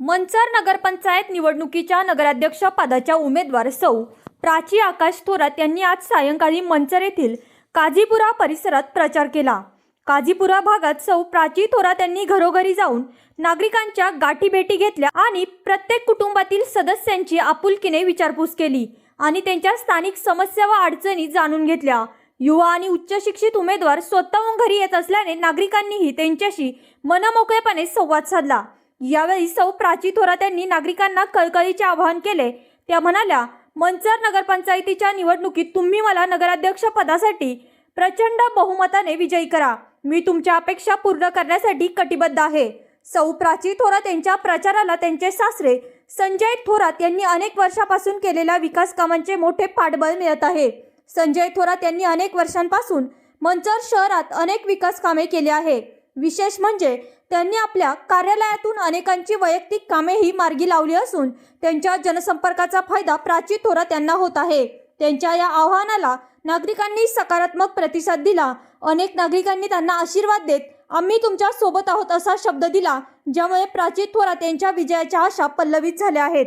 मंचर नगरपंचायत निवडणुकीच्या नगराध्यक्षपदाच्या उमेदवार सौ. प्राची आकाश थोरात यांनी आज सायंकाळी मंचर येथील काझीपुरा परिसरात प्रचार केला. काझीपुरा भागात सौ. प्राची थोरात यांनी घरोघरी जाऊन नागरिकांच्या गाठीभेटी घेतल्या आणि प्रत्येक कुटुंबातील सदस्यांची आपुलकीने विचारपूस केली आणि त्यांच्या स्थानिक समस्या व अडचणी जाणून घेतल्या. युवा आणि उच्च शिक्षित उमेदवार स्वतःहून घरी येत असल्याने नागरिकांनीही त्यांच्याशी मनमोकळेपणे संवाद साधला. यावेळी सौ प्राची थोरात यांनी नागरिकांना कळकळीचे आवाहन केले. त्या म्हणाल्या मंचर नगरपंचायतीच्या निवडणुकीत तुम्ही मला नगराध्यक्ष पदासाठी प्रचंड बहुमताने विजयी करा. मी तुमच्या अपेक्षा पूर्ण करण्यासाठी कटिबद्ध आहे. सौ प्राची थोरात यांच्या प्रचाराला त्यांचे सासरे संजय थोरात यांनी अनेक वर्षापासून केलेल्या विकास कामांचे मोठे पाठबळ मिळत आहे. संजय थोरात यांनी अनेक वर्षांपासून मंचर शहरात अनेक विकास कामे केली आहे. विशेष म्हणजे त्यांनी आपल्या कार्यालयातून अनेकांची वैयक्तिक कामेही मार्गी लावली असून त्यांच्या जनसंपर्काचा फायदा प्राची थोरात यांना होत आहे. त्यांच्या या आव्हानाला नागरिकांनी सकारात्मक प्रतिसाद दिला. अनेक नागरिकांनी त्यांना आशीर्वाद देत आम्ही तुमच्यासोबत आहोत असा शब्द दिला ज्यामुळे प्राची थोरात यांच्या विजयाच्या आशा पल्लवित झाल्या आहेत.